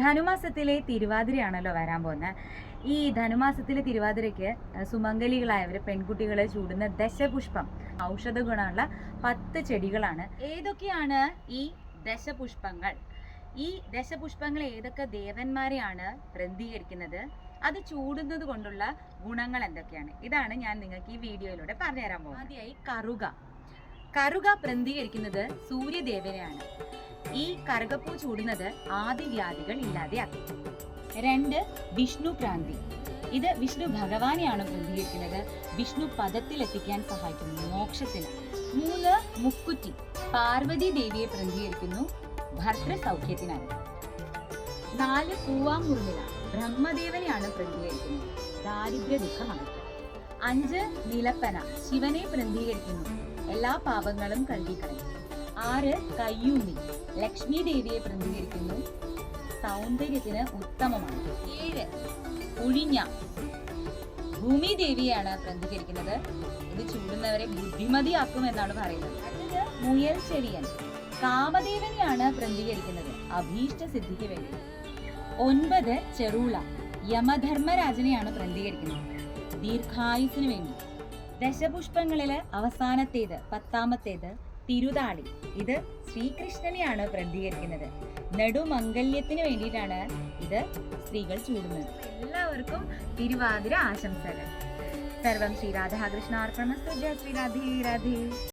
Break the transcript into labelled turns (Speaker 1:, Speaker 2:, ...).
Speaker 1: ധനുമാസത്തിലെ തിരുവാതിരയാണല്ലോ വരാൻ പോകുന്നത് ഈ ധനുമാസത്തിലെ തിരുവാതിരയ്ക്ക് സുമംഗലികളായവർ പെൺകുട്ടികളെ ചൂടുന്ന ദശപുഷ്പം ഔഷധ ഗുണമുള്ള പത്ത് ചെടികളാണ്. ഏതൊക്കെയാണ് ഈ ദശപുഷ്പങ്ങൾ? ഈ ദശപുഷ്പങ്ങൾ ഏതൊക്കെ ദേവന്മാരെയാണ് പ്രതികരിക്കുന്നത് അത് ചൂടുന്നത് കൊണ്ടുള്ള ഗുണങ്ങൾ എന്തൊക്കെയാണ്? ഇതാണ് ഞാൻ നിങ്ങൾക്ക് ഈ വീഡിയോയിലൂടെ പറഞ്ഞുതരാൻ പോകുന്നത്. ആദ്യമായി കറുക. കറുക പ്രതികരിക്കുന്നത് സൂര്യദേവനെയാണ്. ഈ കറുകപ്പൂ ചൂടുന്നത് ആദിവ്യാധികൾ ഇല്ലാതെയാക്കും രണ്ട് വിഷ്ണു ക്രാന്തി ഇത് വിഷ്ണു ഭഗവാനെയാണ് പ്രതികരിക്കുന്നത്. വിഷ്ണു പദത്തിലെത്തിക്കാൻ സഹായിക്കുന്നു മോക്ഷത്തിന്. മൂന്ന് മുക്കുറ്റി. പാർവതി ദേവിയെ പ്രതികരിക്കുന്നു ഭർത്തൃ സൗഖ്യത്തിനായി നാല് പൂവാമുർമില ബ്രഹ്മദേവനെയാണ് പ്രതികരിക്കുന്നത്. ദാരിദ്ര്യ ദുഃഖം അഞ്ച് നിലപ്പന. ശിവനെ പ്രതികരിക്കുന്നു. എല്ലാ പാപങ്ങളും കഴുകിക്കളയും. ആറ് കയ്യൂമി ലക്ഷ്മി ദേവിയെ പ്രതിനിധീകരിക്കുന്നു. സൗന്ദര്യത്തിന് ഉത്തമമാണ്. ഏഴ്. ഉഴിഞ്ഞ ഭൂമി ദേവിയാണ് പ്രതികരിക്കുന്നത് ഇത് ചൂടുന്നവരെ ബുദ്ധിമതിയാക്കും എന്നാണ് പറയുന്നത്. അടുത്തത് മുയൽ ചെവിയൻ കാമദേവനെയാണ് പ്രതികരിക്കുന്നത് അഭീഷ്ട സിദ്ധിക്ക് വേണ്ടി. ഒൻപത് ചെറുള. യമധർമ്മരാജനെയാണ് പ്രതിനിധീകരിക്കുന്നത്. ദീർഘായുസിനു വേണ്ടി. ദശപുഷ്പങ്ങളിലെ അവസാനത്തേത് പത്താമത്തേത് തിരുതാളി. ഇത് ശ്രീകൃഷ്ണനെയാണ് പ്രതികരിക്കുന്നത്. നെടുമംഗല്യത്തിന് വേണ്ടിയിട്ടാണ് ഇത് സ്ത്രീകൾ ചൂടുന്നത്. എല്ലാവർക്കും തിരുവാതിര ആശംസകൾ. സർവം ശ്രീ രാധാകൃഷ്ണ ജയ ശ്രീ രാധേ രാധേ.